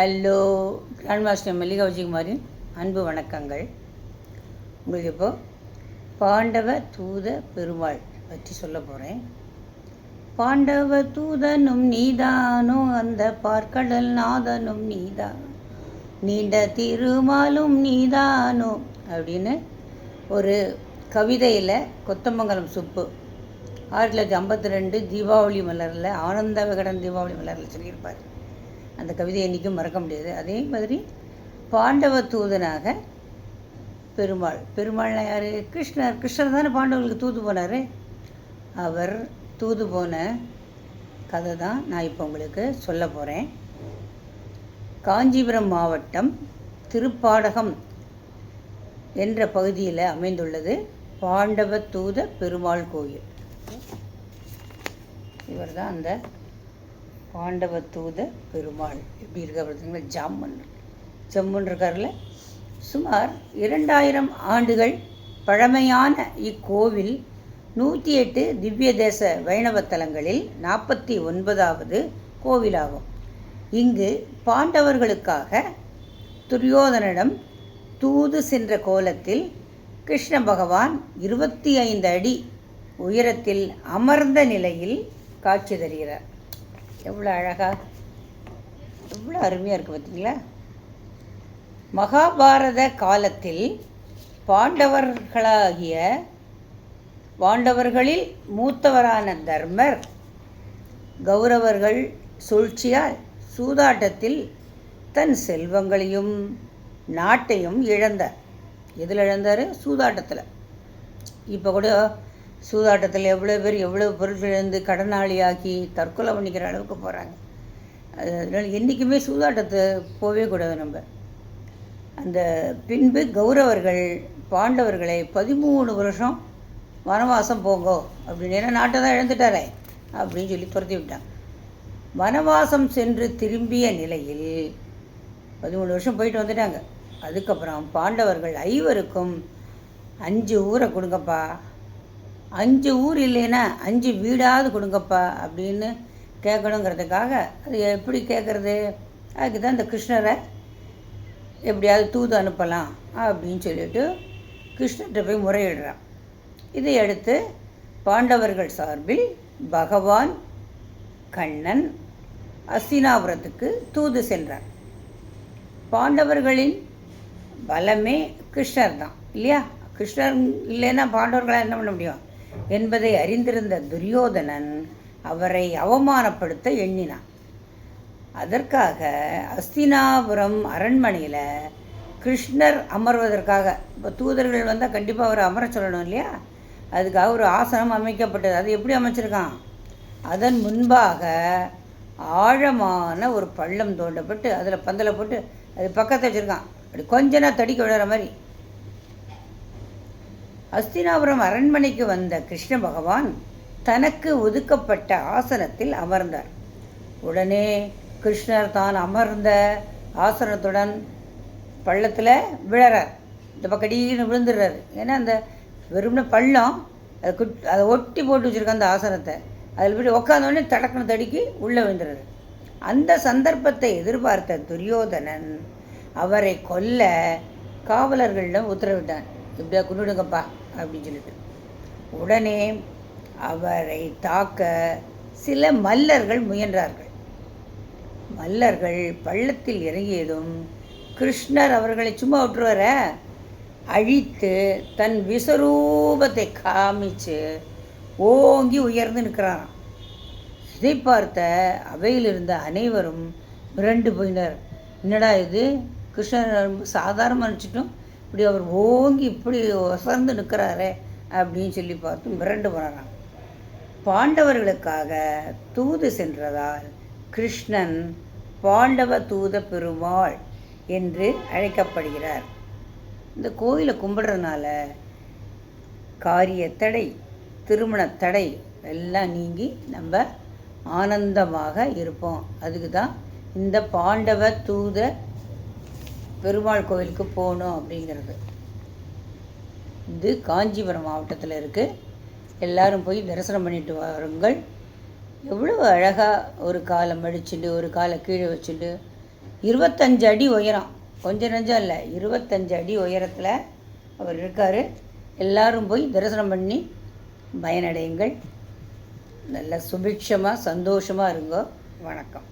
Hello grand master Mallika விஜயகுமாரின் அன்பு வணக்கங்கள். உங்களுக்கு இப்போ பாண்டவ தூத பெருமாள் பற்றி சொல்ல போகிறேன் பாண்டவ தூதனும் நீதானோ அந்த பார்க்கடல் நாதனும் நீதான் நீண்ட திருமாலும் நீதானோ அப்படின்னு ஒரு கவிதையில் கொத்தமங்கலம் சுப்பு ஆயிரத்தி தொள்ளாயிரத்தி ஐம்பத்தி ரெண்டு தீபாவளி மலரில் ஆனந்த விகடன் தீபாவளி மலரில் சொல்லியிருப்பார். அந்த கவிதை என்றைக்கும் மறக்க முடியாது. அதே மாதிரி பாண்டவ தூதனாக பெருமாள். பெருமாள்னா யார்? கிருஷ்ணர். கிருஷ்ணர் தானே பாண்டவர்களுக்கு தூது போனார். அவர் தூது போன கதை தான் நான் இப்போ உங்களுக்கு சொல்ல போகிறேன் காஞ்சிபுரம் மாவட்டம் திருப்பாடகம் என்ற பகுதியில் அமைந்துள்ளது பாண்டவ தூத பெருமாள் கோயில். இவர் தான் அந்த பாண்டவ தூத பெருமாள். எப்படி இருக்க பார்த்தீங்களா ஜாமன். ஜம்முன் இருக்கார்ல சுமார் இரண்டாயிரம் ஆண்டுகள் பழமையான இக்கோவில் நூற்றி எட்டு திவ்ய தேச வைணவ தலங்களில் நாற்பத்தி ஒன்பதாவது கோவிலாகும். இங்கு பாண்டவர்களுக்காக துரியோதனிடம் தூது சென்ற கோலத்தில் கிருஷ்ண பகவான் இருபத்தி ஐந்து அடி உயரத்தில் அமர்ந்த நிலையில் காட்சி தருகிறார். எவ்வளோ அழகா எவ்வளோ அருமையாக இருக்குது பார்த்தீங்களா மகாபாரத காலத்தில் பாண்டவர்களாகிய பாண்டவர்களில் மூத்தவரான தர்மர் கௌரவர்கள் சூழ்ச்சியால் சூதாட்டத்தில் தன் செல்வங்களையும் நாட்டையும் இழந்தார். எதில் இழந்தார்? சூதாட்டத்தில். இப்போ கூட சூதாட்டத்தில் எவ்வளோ பேர் எவ்வளோ பொருட்கள் இழந்து கடனாளியாக்கி தற்கொலை பண்ணிக்கிற அளவுக்கு போகிறாங்க அது அதனால் என்றைக்குமே சூதாட்டத்தை போகவே கூடாது நம்ம. அந்த பின்பு கௌரவர்கள் பாண்டவர்களை பதிமூணு வருஷம் வனவாசம் போங்கோ அப்படின்னு ஏன்னா நாட்டை தான் இழந்துட்டாரே அப்படின்னு சொல்லி துரத்தி விட்டாங்க. வனவாசம் சென்று திரும்பிய நிலையில் பதிமூணு வருஷம் போயிட்டு வந்துட்டாங்க. அதுக்கப்புறம் பாண்டவர்கள் ஐவருக்கும் அஞ்சு ஊரை கொடுங்கப்பா அஞ்சு ஊர் இல்லைன்னா அஞ்சு வீடாவது கொடுங்கப்பா அப்படின்னு கேட்கணுங்கிறதுக்காக அது எப்படி கேட்குறது? அதுக்கு தான் இந்த கிருஷ்ணரை எப்படியாவது தூது அனுப்பலாம் அப்படின்னு சொல்லிட்டு கிருஷ்ணர்கிட்ட போய் முறையிடுறான். இதை அடுத்து பாண்டவர்கள் சார்பில் பகவான் கண்ணன் அஸ்தினாபுரத்துக்கு தூது சென்றார். பாண்டவர்களின் பலமே கிருஷ்ணர் தான் இல்லையா? கிருஷ்ணர் இல்லைன்னா பாண்டவர்களாக என்ன பண்ண முடியும்? என்பதை அறிந்திருந்த துரியோதனன் அவரை அவமானப்படுத்த எண்ணினான். அதற்காக அஸ்தினாபுரம் அரண்மனையில் கிருஷ்ணர் அமர்வதற்காக இப்போ தூதர்கள் வந்தால் கண்டிப்பாக அவர் அமர சொல்லணும் இல்லையா? அதுக்காக ஒரு ஆசனம் அமைக்கப்பட்டது. அது எப்படி அமைச்சிருக்கான்? அதன் முன்பாக ஆழமான ஒரு பள்ளம் தோண்டப்பட்டு அதில் பந்தலை போட்டு அது பக்கத்தை வச்சுருக்கான். அப்படி கொஞ்ச நேரம் தடிக்க விடுற மாதிரி. அஸ்தினாபுரம் அரண்மனைக்கு வந்த கிருஷ்ண பகவான் தனக்கு ஒதுக்கப்பட்ட ஆசனத்தில் அமர்ந்தார். உடனே கிருஷ்ணர் தான் அமர்ந்த ஆசனத்துடன் பள்ளத்தில் விழறார். இந்த பக்கடின்னு விழுந்துடுறாரு. ஏன்னா அந்த வெறும்ன பள்ளம் அதை குட் அதை ஒட்டி போட்டு வச்சுருக்க அந்த ஆசனத்தை. அதில் போய் உட்காந்தோடனே தடக்கணும் தடுக்கி உள்ளே விழுந்துடுறாரு. அந்த சந்தர்ப்பத்தை எதிர்பார்த்த துரியோதனன் அவரை கொல்ல காவலர்களிடம் உத்தரவிட்டான். இப்படியா கொண்டுடுங்கப்பா அப்படின்னு சொல்லிட்டு. உடனே அவரை தாக்க சில மல்லர்கள் முயன்றார்கள். மல்லர்கள் பள்ளத்தில் இறங்கியதும் கிருஷ்ணர் அவர்களை சும்மா விட்டுருவார? அழித்து தன் விஸ்வரூபத்தை காமிச்சு ஓங்கி உயர்ந்து நிற்கிறாராம். இதை பார்த்த அவையில் இருந்த அனைவரும் மிரண்டு போயினர். என்னடா இது? கிருஷ்ணர் சாதாரணமாக நினச்சிட்டும் இப்படி அவர் ஓங்கி இப்படி ஒசர்ந்து நிற்கிறாரே அப்படின்னு சொல்லி பார்த்து மிரண்டு போனாராம் பாண்டவர்களுக்காக தூது சென்றதால் கிருஷ்ணன் பாண்டவ தூத பெருமாள் என்று அழைக்கப்படுகிறார். இந்த கோயிலை கும்பிடுறதுனால காரிய தடை திருமண தடை எல்லாம் நீங்கி நம்ம ஆனந்தமாக இருப்போம். அதுக்கு தான் இந்த பாண்டவ தூத பெருமாள் கோவிலுக்கு போகணும் அப்படிங்கிறது. இது காஞ்சிபுரம் மாவட்டத்தில் இருக்குது எல்லோரும் போய் தரிசனம் பண்ணிட்டு வாருங்கள். எவ்வளோ அழகாக ஒரு காலை மடிச்சுட்டு ஒரு காலை கீழே வச்சுட்டு இருபத்தஞ்சு அடி உயரம். கொஞ்சம் நஞ்சம் இல்லை இருபத்தஞ்சு அடி உயரத்தில் அவர் இருக்கார். எல்லாரும் போய் தரிசனம் பண்ணி பயனடையுங்கள். நல்ல சுபிக்ஷமாக சந்தோஷமாக இருங்கோ. வணக்கம்.